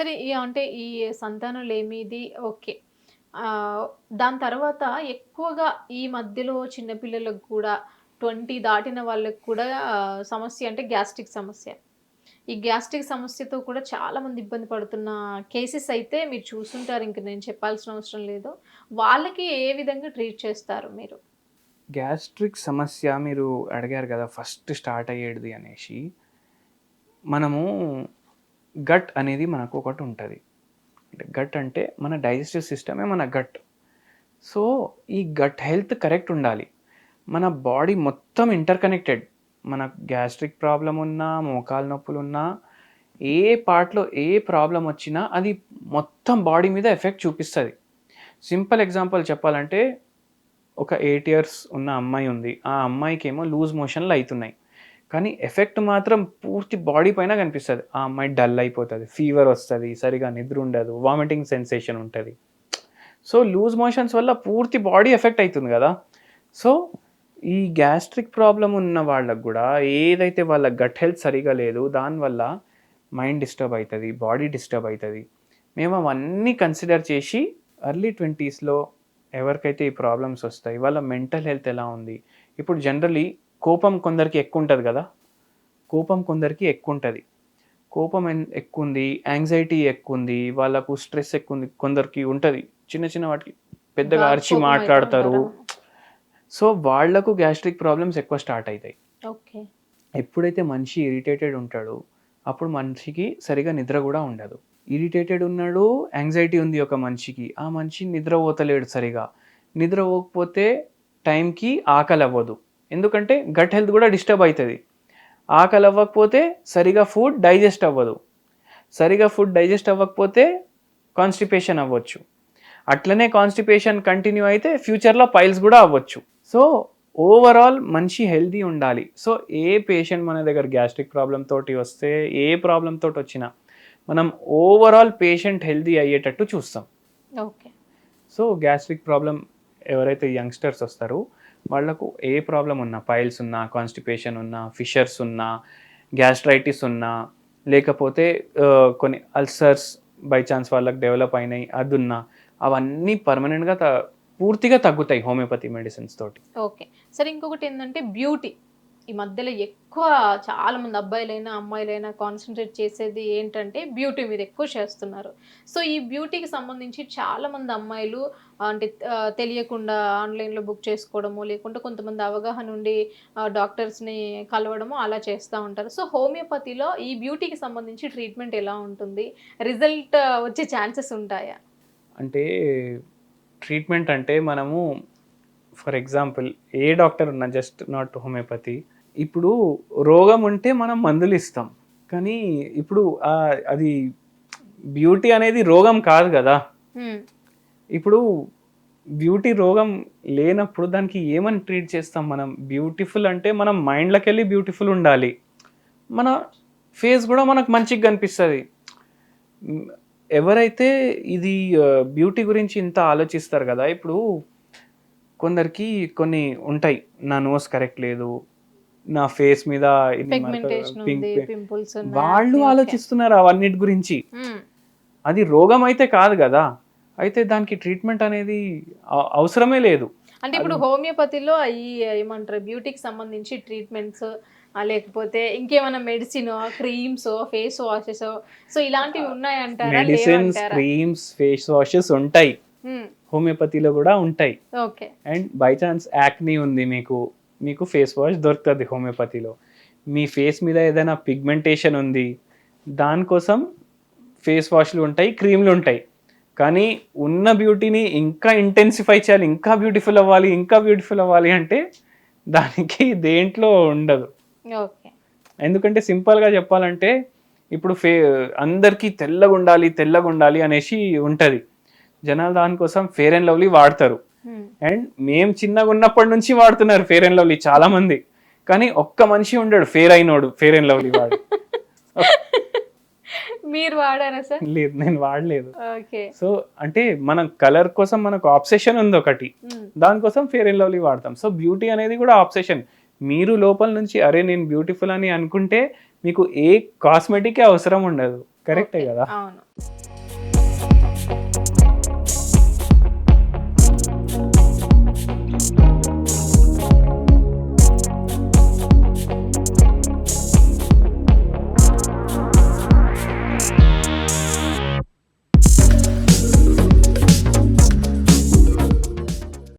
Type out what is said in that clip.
సరే ఈ అంటే ఈ సంతానం లేమిది ఓకే. దాని తర్వాత ఎక్కువగా ఈ మధ్యలో చిన్నపిల్లలకు కూడా ట్వంటీ దాటిన వాళ్ళకి కూడా సమస్య అంటే గ్యాస్ట్రిక్ సమస్య. ఈ గ్యాస్ట్రిక్ సమస్యతో కూడా చాలామంది ఇబ్బంది పడుతున్న కేసెస్ అయితే మీరు చూసుంటారు. ఇంక నేను చెప్పాల్సిన అవసరం లేదు. వాళ్ళకి ఏ విధంగా ట్రీట్ చేస్తారు మీరు? గ్యాస్ట్రిక్ సమస్య మీరు అడిగారు కదా ఫస్ట్ స్టార్ట్ అయ్యేది అనేసి. మనము గట్ అనేది మనకు ఒకటి ఉంటుంది. అంటే గట్ అంటే మన డైజెస్టివ్ సిస్టమే మన గట్. సో ఈ గట్ హెల్త్ కరెక్ట్ ఉండాలి. మన బాడీ మొత్తం ఇంటర్ కనెక్టెడ్ మన గ్యాస్ట్రిక్ ప్రాబ్లం ఉన్నా మోకాలు నొప్పులు ఉన్నా ఏ పార్ట్లో ఏ ప్రాబ్లం వచ్చినా అది మొత్తం బాడీ మీద ఎఫెక్ట్ చూపిస్తుంది. సింపుల్ ఎగ్జాంపుల్ చెప్పాలంటే ఒక ఎయిట్ ఇయర్స్ ఉన్న అమ్మాయి ఉంది. ఆ అమ్మాయికి ఏమో లూజ్ మోషన్లు అవుతున్నాయి కానీ ఎఫెక్ట్ మాత్రం పూర్తి బాడీ పైన కనిపిస్తుంది. ఆ అమ్మాయి డల్ అయిపోతుంది ఫీవర్ వస్తుంది సరిగా నిద్ర ఉండదు వామిటింగ్ సెన్సేషన్ ఉంటుంది. సో లూజ్ మోషన్స్ వల్ల పూర్తి బాడీ ఎఫెక్ట్ అవుతుంది కదా. సో ఈ గ్యాస్ట్రిక్ ప్రాబ్లం ఉన్న వాళ్ళకు కూడా ఏదైతే వాళ్ళ గట్ హెల్త్ సరిగా లేదు దానివల్ల మైండ్ డిస్టర్బ్ అవుతుంది బాడీ డిస్టర్బ్ అవుతుంది మేము అవన్నీ కన్సిడర్ చేసి అర్లీ ట్వంటీస్లో ఎవరికైతే ఈ ప్రాబ్లమ్స్ వస్తాయి వాళ్ళ మెంటల్ హెల్త్ ఎలా ఉంది? ఇప్పుడు జనరలీ కోపం కొందరికి ఎక్కువ ఉంటుంది కదా? కోపం కొందరికి ఎక్కువ ఉంటుంది కోపం ఎక్కువ ఉంది యాంగ్జైటీ ఎక్కువ ఉంది వాళ్ళకు స్ట్రెస్ ఎక్కువ ఉంది కొందరికి ఉంటుంది. చిన్న చిన్న వాటికి పెద్దగా అరిచి మాట్లాడతారు? సో వాళ్ళకు గ్యాస్ట్రిక్ ప్రాబ్లమ్స్ ఎక్కువ స్టార్ట్ అవుతాయి ఓకే. ఎప్పుడైతే మనిషి ఇరిటేటెడ్ ఉంటాడో అప్పుడు మనిషికి సరిగా నిద్ర కూడా ఉండదు. ఇరిటేటెడ్ ఉన్నాడు యాంగ్జైటీ ఉంది ఒక మనిషికి. ఆ మనిషి నిద్ర పోతలేడు సరిగా. నిద్ర పోకపోతే టైంకి ఆకలి అవ్వదు ఎందుకంటే గట్ హెల్త్ కూడా డిస్టర్బ్ అవుతుంది. ఆకలి అవ్వకపోతే సరిగా ఫుడ్ డైజెస్ట్ అవ్వదు. సరిగా ఫుడ్ డైజెస్ట్ అవ్వకపోతే కాన్స్టిపేషన్ అవ్వచ్చు. అట్లనే కాన్స్టిపేషన్ కంటిన్యూ అయితే ఫ్యూచర్లో పైల్స్ కూడా అవ్వచ్చు. సో ఓవరాల్ మంచి హెల్దీ ఉండాలి. సో ఏ పేషెంట్ మన దగ్గర గ్యాస్ట్రిక్ ప్రాబ్లం తోటి వస్తే ఏ ప్రాబ్లం తోటి వచ్చినా మనం ఓవరాల్ పేషెంట్ హెల్దీ అయ్యేటట్టు చూస్తాం. ఓకే సో గ్యాస్ట్రిక్ ప్రాబ్లం ఎవరైతే యంగ్స్టర్స్ వస్తారో వాళ్ళకు ఏ ప్రాబ్లం ఉన్నా పైల్స్ ఉన్నా కాన్స్టిపేషన్ ఉన్నా ఫిషర్స్ ఉన్నా గ్యాస్ట్రైటిస్ ఉన్నా లేకపోతే కొన్ని అల్సర్స్ బై ఛాన్స్ వాళ్ళకి డెవలప్ అయినాయి అది ఉన్నా అవన్నీ పర్మనెంట్గా పూర్తిగా తగ్గుతాయి హోమియోపతి మెడిసిన్స్ తోటి. ఓకే సరే ఇంకొకటి ఏంటంటే బ్యూటీ ఈ మధ్యలో ఎక్కువ చాలా మంది అబ్బాయిలైనా అమ్మాయిలైనా కాన్సన్ట్రేట్ చేసేది ఏంటంటే బ్యూటీ మీద ఎక్కువ చేస్తున్నారు. సో ఈ బ్యూటీకి సంబంధించి చాలా మంది అమ్మాయిలు అంటే తెలియకుండా ఆన్లైన్లో బుక్ చేసుకోవడము లేకుంటే కొంతమంది అవగాహన ఉండి డాక్టర్స్ని కలవడము అలా చేస్తూ ఉంటారు. సో హోమియోపతిలో ఈ బ్యూటీకి సంబంధించి ట్రీట్మెంట్ ఎలా ఉంటుంది? రిజల్ట్ వచ్చే ఛాన్సెస్ ఉంటాయా? అంటే ట్రీట్మెంట్ అంటే మనము ఫర్ ఎగ్జాంపుల్ ఏ డాక్టర్ ఉన్నా జస్ట్ నాట్ హోమియోపతి ఇప్పుడు రోగం ఉంటే మనం మందులు ఇస్తాం. కానీ ఇప్పుడు అది బ్యూటీ అనేది రోగం కాదు కదా. ఇప్పుడు బ్యూటీ రోగం లేనప్పుడు దానికి ఏమని ట్రీట్ చేస్తాం మనం? బ్యూటిఫుల్ అంటే మనం మైండ్లోకి వెళ్ళి బ్యూటిఫుల్ ఉండాలి. మన ఫేస్ కూడా మనకు మంచిగా కనిపిస్తుంది. ఎవరైతే ఇది బ్యూటీ గురించి ఇంత ఆలోచిస్తారు కదా ఇప్పుడు కొందరికి కొన్ని ఉంటాయి. నా నోస్ కరెక్ట్ లేదు నా ఫేస్ మీద వాళ్ళు ఆలోచిస్తున్నారు అవన్నిటి గురించి. అది రోగం అయితే కాదు కదా. అయితే దానికి ట్రీట్మెంట్ అనేది అవసరమే లేదు. అంటే ఇప్పుడు హోమియోపతిలో ఈ ఏమంటారు బ్యూటీకి సంబంధించి ట్రీట్మెంట్స్ లేకపోతే ఇంకేమైనా medicine creams face washes so ఇలాంటివి ఉన్నాయంటారా మెడిసిన్స్ క్రీమ్స్ ఫేస్ వాషెస్ ఉంటాయి. హోమియోపతిలో కూడా ఉంటాయి. Okay. And by chance acne ఉంది మీకు. మీకు ఫేస్ వాష్ దొరుకుతుంది హోమియోపతిలో మీ ఫేస్ మీద ఏదైనా పిగ్మెంటేషన్ ఉంది దానికోసం ఫేస్ వాష్లు ఉంటాయి క్రీమ్లు ఉంటాయి. కానీ ఉన్న బ్యూటీని ఇంకా ఇంటెన్సిఫై చేయాలి ఇంకా బ్యూటిఫుల్ అవ్వాలి ఇంకా బ్యూటిఫుల్ అవ్వాలి అంటే దానికి దేంట్లో ఉండదు. ఎందుకంటే సింపుల్గా చెప్పాలంటే ఇప్పుడు ఫే అందరికీ తెల్లగా ఉండాలి తెల్లగా ఉండాలి అనేసి ఉంటుంది. జనాలు దానికోసం ఫేర్ అండ్ లవ్లీ వాడతారు. అండ్ మేము చిన్నగా ఉన్నప్పటి నుంచి వాడుతున్నారు ఫేర్ అండ్ లవ్లీ చాలా మంది. కానీ ఒక్క మనిషి ఉండడు ఫేర్ అయినోడు ఫేర్ అండ్ లవ్లీ వాడు. మీరు వాడారా సార్? లేదు నేను వాడలేదు. సో అంటే మన కలర్ కోసం మనకు ఆబ్సెషన్ ఉంది ఒకటి. దానికోసం ఫేర్ అండ్ లవ్లీ వాడతాం. సో బ్యూటీ అనేది కూడా ఆబ్సెషన్ మీరు లోపల నుంచి అరే నేను బ్యూటిఫుల్ అని అనుకుంటే మీకు ఏ కాస్మెటిక్ అవసరం ఉండదు. కరెక్టే కదా? అవును.